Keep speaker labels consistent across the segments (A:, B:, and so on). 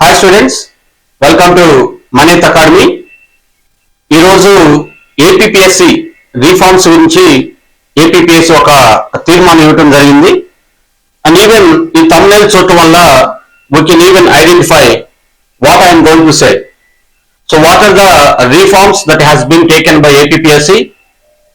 A: Hi students welcome to Maneeth academy ఈరోజు APPSC reforms గురించి APPSC ఒక తీర్మానం ఇవ్వటం జరిగింది. అండ్ ఈవెన్ ఈ తమిళ చూడటం వల్ల we can even identify what I'm going to say so what are the reforms that has been taken by APSC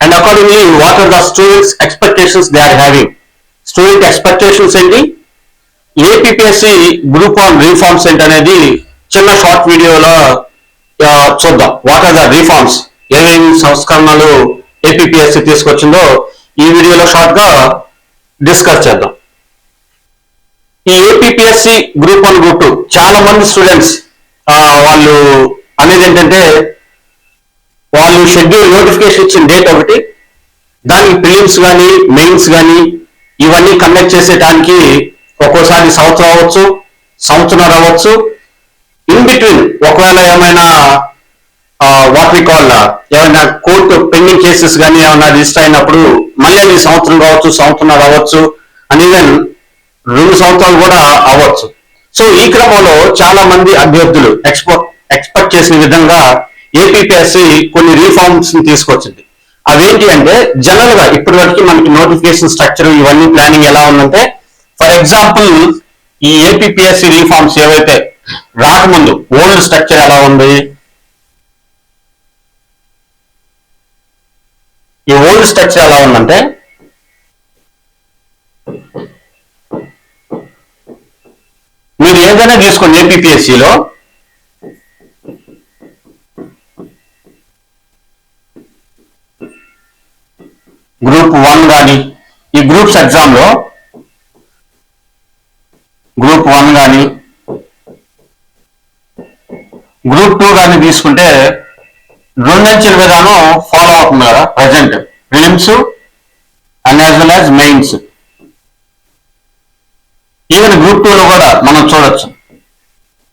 A: and accordingly what are the students expectations they are having student expectations ఏంటి? APPSC group on reforms ఏంటనేది చిన్న short వీడియోలో చూద్దాం. What are the reforms ఏమేమి సంస్కరణలు APSC తీసుకొచ్చిందో ఈ వీడియోలో షార్ట్గా డిస్కస్ చేద్దాం. ఈ APPSC group one group two చాలా మంది స్టూడెంట్స్ వాళ్ళు అనేది ఏంటంటే వాళ్ళు షెడ్యూల్ నోటిఫికేషన్ ఇచ్చిన డేట్ ఒకటి దానికి ప్రిలిమ్స్ కానీ మెయిన్స్ కానీ ఇవన్నీ కండక్ట్ చేసేటానికి ఒక్కోసారి సంవత్సరం అవ్వచ్చు సంవత్సరం అవ్వచ్చు. ఇన్ బిట్వీన్ ఒకవేళ ఏమైనా వాట్ వి కాల్ ఏమైనా కోర్టు పెండింగ్ కేసెస్ కానీ ఏమైనా రిజిస్టర్ అయినప్పుడు మళ్ళీ అది సంవత్సరం కావచ్చు సంవత్సరం అవ్వచ్చు అండ్ ఈవెన్ రెండు సంవత్సరాలు కూడా అవ్వచ్చు. సో ఈ క్రమంలో చాలా మంది అభ్యర్థులు ఎక్స్పోర్ట్ ఎక్స్పెక్ట్ చేసిన విధంగా ఏపీపీఎస్సి కొన్ని రీఫార్మ్స్ తీసుకొచ్చింది. అవేంటి అంటే జనరల్గా ఇప్పటి వరకు మనకి నోటిఫికేషన్ స్ట్రక్చర్ ఇవన్నీ ప్లానింగ్ ఎలా ఉందంటే ఎగ్జాంపుల్ ఈ ఏపీఎస్సి రీఫార్మ్స్ ఏవైతే రాకముందు ఓల్డ్ స్ట్రక్చర్ ఎలా ఉంది? ఈ ఓల్డ్ స్ట్రక్చర్ ఎలా ఉందంటే మీరు ఏదైనా తీసుకోండి ఏపీఎస్సిలో గ్రూప్ వన్ కానీ ఈ గ్రూప్స్ ఎగ్జామ్లో గ్రూప్ వన్ కానీ గ్రూప్ టూ కానీ తీసుకుంటే రెండంచెల విధానం ఫాలో అవుతుంది కదా present prelims and as well as mains even group two లో కూడా మనం చూడొచ్చు.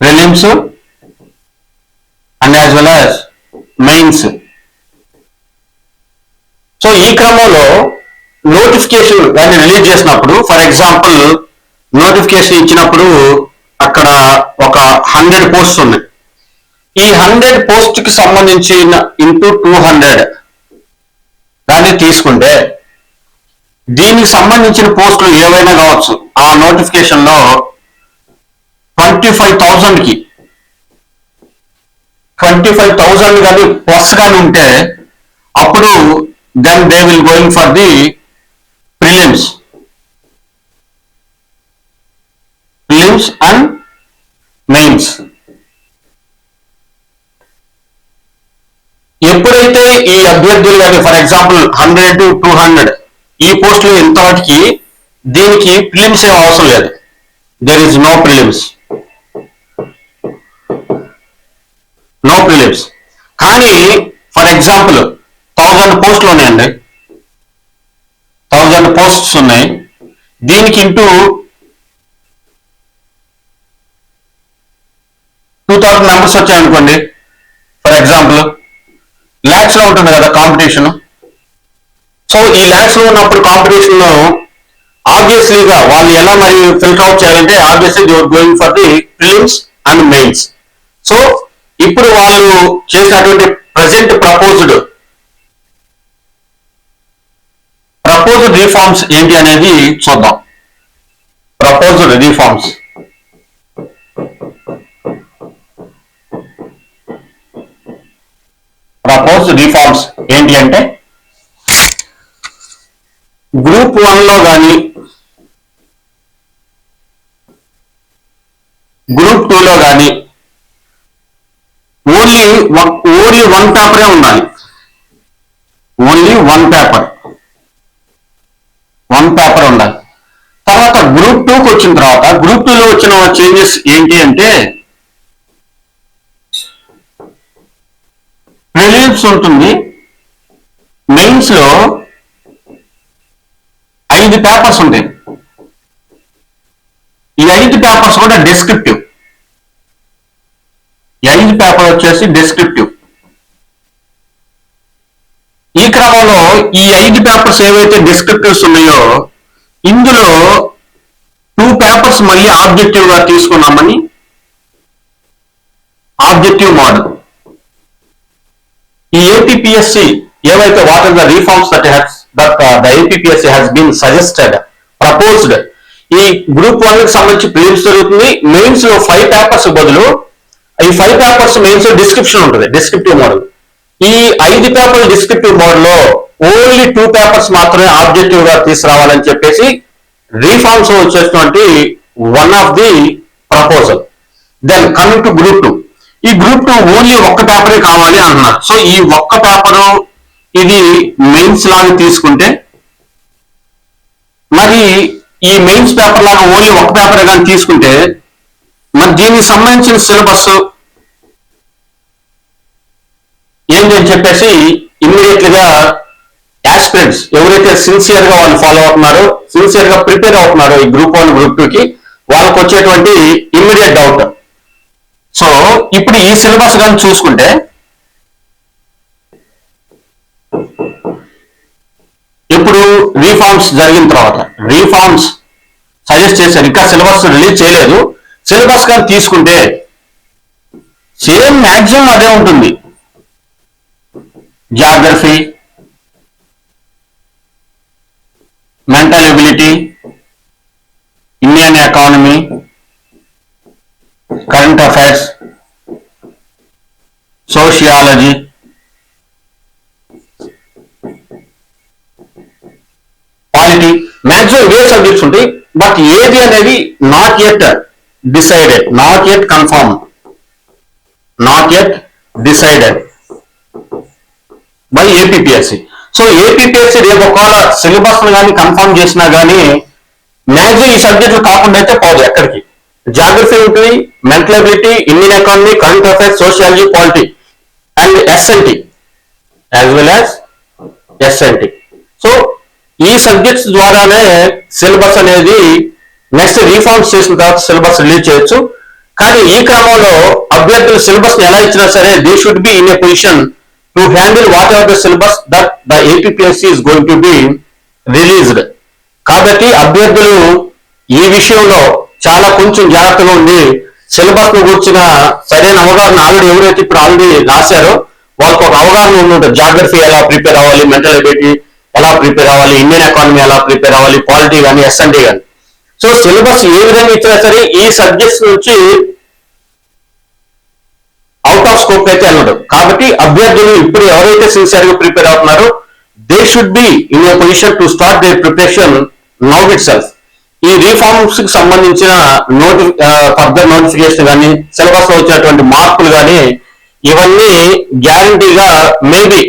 A: Prelims and as well as mains so ఈ క్రమంలో నోటిఫికేషన్ దాన్ని రిలీజ్ చేసినప్పుడు ఫర్ ఎగ్జాంపుల్ నోటిఫికేషన్ ఇచ్చినప్పుడు అక్కడ ఒక హండ్రెడ్ పోస్ట్ ఉన్నాయి. ఈ హండ్రెడ్ పోస్ట్కి సంబంధించిన ఇంటూ టూ హండ్రెడ్. దాన్ని తీసుకుంటే దీనికి సంబంధించిన పోస్టులు ఏవైనా కావచ్చు. ఆ నోటిఫికేషన్లో ట్వంటీ ఫైవ్ థౌజండ్కి ట్వంటీ ఫైవ్ థౌజండ్ కానీ ప్లస్ కానీ ఉంటే అప్పుడు then they will going for the prelims. Prelims and mains ఎప్పుడైతే ఈ అభ్యర్థులు కానీ for example hundred to two hundred ఈ పోస్టులు ఇంతవరకు దీనికి ప్రిలిమ్స్ ఏం అవసరం లేదు. There is no prelims no prelims కానీ ఫర్ ఎగ్జాంపుల్ థౌజండ్ పోస్టులు ఉన్నాయండి. థౌజండ్ పోస్ట్స్ ఉన్నాయి. దీనికి ఇంటూ టూ థౌసండ్ మెంబర్స్ వచ్చాయనుకోండి ఫర్ ఎగ్జాంపుల్ ల్యాక్స్లో ఉంటుంది కదా కాంపిటీషన్. సో ఈ ల్యాక్స్లో ఉన్నప్పుడు కాంపిటీషన్లో ఆబ్వియస్లీగా వాళ్ళు ఎలా మరి ఫిల్టర్ అవుట్ చేయాలంటే obviously your going for the prelims and mains so ఇప్పుడు వాళ్ళు చేసినటువంటి ప్రజెంట్ ప్రపోజ్డ్ ప్రపోజ్డ్ రీఫార్మ్స్ ఏంటి అనేది చూద్దాం. ప్రపోజ్డ్ రీఫార్మ్స్ ప్రపోజ్ రిఫార్మ్స్ ఏంటి అంటే గ్రూప్ వన్లో కానీ గ్రూప్ టూలో కానీ ఓన్లీ ఓన్లీ వన్ పేపరే ఉండాలి. Only one paper. One paper ఉండాలి. తర్వాత గ్రూప్ టూకి వచ్చిన తర్వాత గ్రూప్ టూలో వచ్చిన చేంజెస్ ఏంటి అంటే ప్రిలిమ్స్ ఉంటుంది. మెయిన్స్లో ఐదు పేపర్స్ ఉంటాయి. ఈ ఐదు పేపర్స్ కూడా డిస్క్రిప్టివ్ ఐదు పేపర్ వచ్చేసి డిస్క్రిప్టివ్ ఈ క్రమంలో ఈ ఐదు పేపర్స్ ఏవైతే డిస్క్రిప్టివ్స్ ఉన్నాయో ఇందులో టూ పేపర్స్ మళ్ళీ ఆబ్జెక్టివ్గా తీసుకున్నామని ఆబ్జెక్టివ్ మోడల్. ఈ ఏపీఎస్సి ఏవైతే what are the reforms that has that the APSC has been suggested proposed ఈ గ్రూప్ వన్కి సంబంధించి ప్రిలిమ్స్ జరుగుతుంది. మెయిన్స్లో ఫైవ్ పేపర్స్ బదులు ఈ ఫైవ్ పేపర్స్ మెయిన్స్ డిస్క్రిప్షన్ ఉంటుంది డిస్క్రిప్టివ్ మోడల్ ఈ ఐదు పేపర్ల డిస్క్రిప్టివ్ మోడల్లో ఓన్లీ టూ పేపర్స్ మాత్రమే ఆబ్జెక్టివ్గా తీసుకురావాలని చెప్పేసి రీఫార్మ్స్ వచ్చేటువంటి one of the proposal then coming to group two ఈ గ్రూప్ టూ ఓన్లీ ఒక్క పేపరే కావాలి అంటున్నారు సో ఈ ఒక్క పేపరు ఇది మెయిన్స్ లాగా తీసుకుంటే మరి ఈ మెయిన్స్ పేపర్ లాగా ఓన్లీ ఒక పేపర్ కానీ తీసుకుంటే మరి దీనికి సంబంధించిన సిలబస్ ఏంటి అని చెప్పేసి ఇమ్మీడియట్గా యాస్పిరెంట్స్ ఎవరైతే సిన్సియర్గా వాళ్ళు ఫాలో అవుతున్నారో సిన్సియర్గా ప్రిపేర్ అవుతున్నారో ఈ గ్రూప్ వన్ గ్రూప్ టూ కి వాళ్ళకి వచ్చేటువంటి ఇమ్మీడియట్ డౌట్ సో ఇప్పుడు ఈ సిలబస్ కానీ చూసుకుంటే ఇప్పుడు రీఫార్మ్స్ జరిగిన తర్వాత రీఫార్మ్స్ సజెస్ట్ చేశారు. ఇంకా సిలబస్ రిలీజ్ చేయలేదు. సిలబస్ కానీ తీసుకుంటే సేమ్ మ్యాక్సిమం అదే ఉంటుంది. Geography mental ability Indian economy current affairs sociology polity maximum ఇవే సబ్జెక్ట్స్ ఉంటాయి బట్ ఏది అనేది not at decided not at confirm not at decided by APSC so APSC రేపు ఒకవేళ సిలబస్ కానీ కన్ఫర్మ్ చేసినా కానీ మ్యాక్సిమం ఈ సబ్జెక్టులు కాకుండా అయితే పోదు ఎక్కడికి. జాగ్రఫీ ఉంటుంది mental ability Indian economy current affairs sociology polity and SNT as well as SNT so ఈ సబ్జెక్ట్స్ ద్వారానే సిలబస్ అనేది నెక్స్ట్ రీఫార్మ్స్ చేసిన తర్వాత సిలబస్ రిలీజ్ చేయొచ్చు. కానీ ఈ క్రమంలో అభ్యర్థులు సిలబస్ ఎలా ఇచ్చినా సరే they should be in a position to handle whatever the syllabus that the APSC is going to be released కాబట్టి అభ్యర్థులు ఈ విషయంలో చాలా కొంచెం జాగ్రత్తగా ఉండి సిలబస్ను కూర్చిన సరైన అవగాహన ఆల్రెడీ ఎవరైతే ఇప్పుడు ఆల్రెడీ రాశారో వాళ్ళకి ఒక అవగాహన ఉంటుంది జాగ్రఫీ ఎలా ప్రిపేర్ అవ్వాలి మెంటల్ ఎబిలిటీ ఎలా ప్రిపేర్ అవ్వాలి ఇండియన్ ఎకానమీ ఎలా ప్రిపేర్ అవ్వాలి పాలిటీ కానీ ఎస్ఎన్టీ కానీ. సో సిలబస్ ఏ విధంగా ఇచ్చినా సరే ఈ సబ్జెక్ట్స్ నుంచి అవుట్ ఆఫ్ స్కోప్ అయితే వెళ్ళదు కాబట్టి అభ్యర్థులు ఇప్పుడు ఎవరైతే సిన్సియర్గా ప్రిపేర్ అవుతున్నారో they should be in a position to start they preparation now itself ఈ రీఫార్మ్స్కి సంబంధించిన నోటి ఫర్దర్ నోటిఫికేషన్ కానీ సిలబస్లో వచ్చినటువంటి మార్పులు కానీ ఇవన్నీ గ్యారంటీగా మేబీ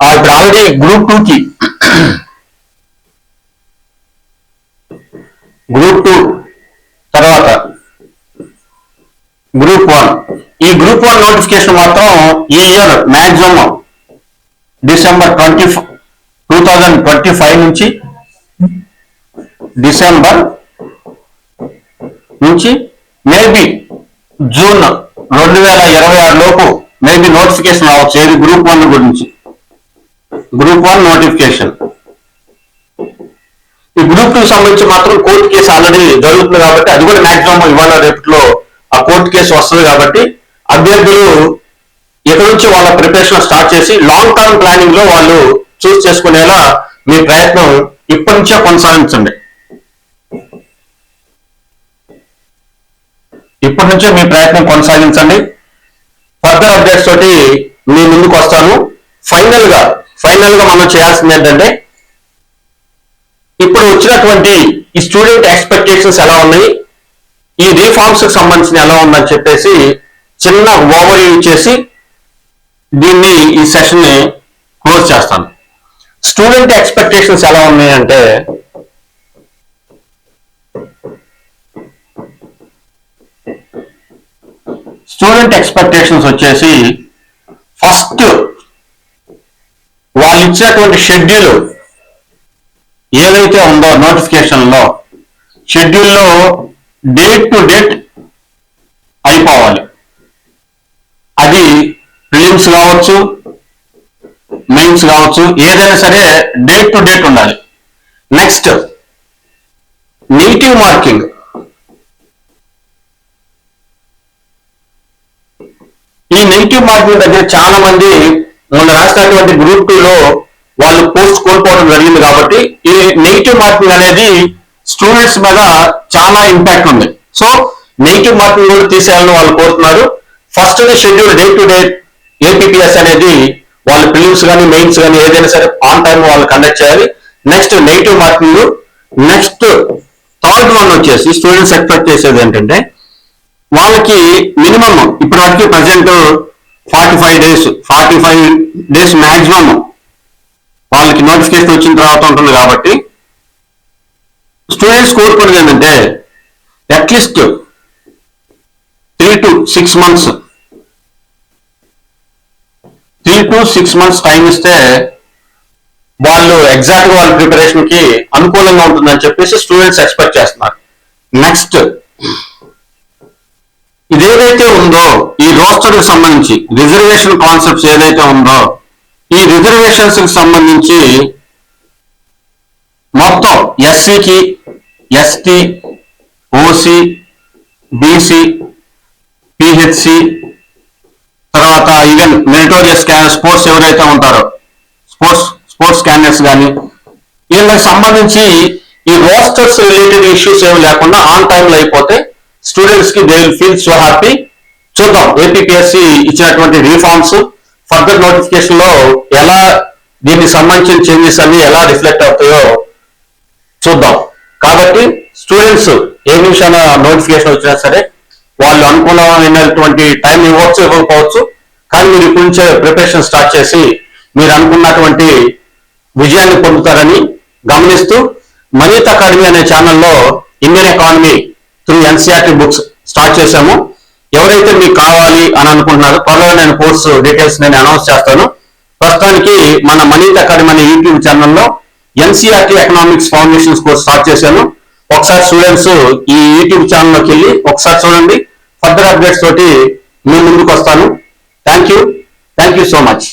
A: ఇప్పుడు ఆల్రెడీ గ్రూప్ టూ కి గ్రూప్ టూ తర్వాత గ్రూప్ వన్ ఈ గ్రూప్ వన్ నోటిఫికేషన్ మాత్రం ఈ year maximum December twenty two thousand twenty five నుంచి డిసెంబర్ నుంచి మేబీ జూన్ రెండు వేల ఇరవై ఆరు లోపు మేబీ నోటిఫికేషన్ రావచ్చు. ఏది? గ్రూప్ వన్ గురించి. Group one notification. ఈ గ్రూప్ టూ సంబంధించి మాత్రం కోర్టు కేసు ఆల్రెడీ జరుగుతుంది కాబట్టి అది కూడా మాక్సిమం ఇవాళ రేపట్లో ఆ కోర్టు కేసు వస్తుంది కాబట్టి అభ్యర్థులు ఇక్కడ నుంచి వాళ్ళ ప్రిపరేషన్ స్టార్ట్ చేసి లాంగ్ టర్మ్ ప్లానింగ్లో వాళ్ళు చూస్ చేసుకునేలా మీ ప్రయత్నం ఇప్పటి నుంచే కొనసాగించండి. ఇప్పటి నుంచే మీ ప్రయత్నం కొనసాగించండి. ఫర్దర్ అప్డేట్స్ తోటి మీ ముందుకు వస్తాను. ఫైనల్గా ఫైనల్గా మనం చేయాల్సింది ఏంటంటే ఇప్పుడు వచ్చినటువంటి ఈ స్టూడెంట్ ఎక్స్పెక్టేషన్స్ ఎలా ఉన్నాయి? ఈ రీఫార్మ్స్కి సంబంధించిన ఎలా ఉందని చెప్పేసి చిన్న ఓవర్ చేసి దీన్ని ఈ సెషన్ని క్లోజ్ చేస్తాను. స్టూడెంట్ ఎక్స్పెక్టేషన్స్ ఎలా ఉన్నాయంటే స్టూడెంట్ ఎక్స్పెక్టేషన్స్ వచ్చేసి ఫస్ట్ వాళ్ళు ఇచ్చినటువంటి షెడ్యూల్ ఏదైతే ఉందో నోటిఫికేషన్లో షెడ్యూల్లో డేట్ టు డేట్ అయిపోవాలి. అది ప్రిలిమ్స్ కావచ్చు మెయిన్స్ కావచ్చు ఏదైనా సరే డేట్ టు డేట్ ఉండాలి. Next negative marking. ఈ నెగిటివ్ మార్కింగ్ దగ్గర చాలా మంది మొన్న రాసినటువంటి గ్రూప్ టూ లో వాళ్ళు పోస్ట్ కోల్పోవడం జరిగింది కాబట్టి ఈ నెగిటివ్ మార్కింగ్ అనేది స్టూడెంట్స్ మీద చాలా ఇంపాక్ట్ ఉంది. సో నెగిటివ్ మార్కింగ్ కూడా తీసేయాలని వాళ్ళు కోరుతున్నారు. First schedule day to day APPS అనేది వాళ్ళ ప్రిలిమ్స్ కానీ మెయిన్స్ కానీ ఏదైనా సరే ఆన్ టైం వాళ్ళు కండక్ట్ చేయాలి. Next negative marking next third one వచ్చేసి స్టూడెంట్స్ ఎక్స్పెక్ట్ చేసేది ఏంటంటే వాళ్ళకి మినిమం ఇప్పటి వరకు present forty five days forty five days maximum వాళ్ళకి నోటిఫికేషన్ వచ్చిన తర్వాత ఉంటుంది కాబట్టి స్టూడెంట్స్ కోరుకునేది ఏంటంటే at least three to six months three to six months time ఇస్తే వాళ్ళు ఎగ్జాక్ట్ వాళ్ళ ప్రిపరేషన్కి అనుకూలంగా ఉంటుందని చెప్పేసి స్టూడెంట్స్ ఎక్స్పెక్ట్ చేస్తున్నారు. నెక్స్ట్ ఇదేదైతే ఉందో ఈ రోస్టర్కి సంబంధించి రిజర్వేషన్ కాన్సెప్ట్స్ ఏదైతే ఉందో ఈ రిజర్వేషన్స్కి సంబంధించి మొత్తం ఎస్సీకి ఎస్టీ ఓసీ బీసీ పిహెచ్సి తర్వాత ఈవెన్ మెరిటోరియస్ స్పోర్ట్స్ ఎవరైతే ఉంటారో స్పోర్ట్స్ స్పోర్ట్స్ క్యాండిడేట్స్ కానీ వీళ్ళకి సంబంధించి ఈ రోస్టర్స్ రిలేటెడ్ ఇష్యూస్ ఏమి లేకుండా ఆన్ టైంలో అయిపోతే స్టూడెంట్స్కి they will feel so happy చూద్దాం. ఏపీఎస్సి ఇచ్చినటువంటి రిఫార్మ్స్ ఫర్దర్ నోటిఫికేషన్లో ఎలా దీనికి సంబంధించిన చేంజెస్ అన్ని ఎలా రిఫ్లెక్ట్ అవుతాయో చూద్దాం. కాబట్టి స్టూడెంట్స్ ఏ నిమిషాన నోటిఫికేషన్ వచ్చినా సరే వాళ్ళు అనుకున్నటువంటి టైం ఇవ్వచ్చు ఇవ్వకపోవచ్చు. కానీ మీరు ఇప్పటి నుంచే ప్రిపరేషన్ స్టార్ట్ చేసి మీరు అనుకున్నటువంటి విజయాన్ని పొందుతారని గమనిస్తూ మనీత్ అకాడమీ అనే ఛానల్లో Indian economy three NCERT books start చేశాము. ఎవరైతే మీకు కావాలి అని అనుకుంటున్నారో త్వరలో నేను కోర్సు డీటెయిల్స్ నేను అనౌన్స్ చేస్తాను. ప్రస్తుతానికి మన మనీత్ అకాడమీ అనే యూట్యూబ్ ఛానల్లో NCERT economics foundations course start చేశాను. ఒకసారి స్టూడెంట్స్ ఈ యూట్యూబ్ ఛానల్లోకి వెళ్ళి ఒకసారి చూడండి. ఫర్దర్ అప్డేట్స్ తోటి మీ ముందుకు వస్తాను. Thank you. Thank you so much.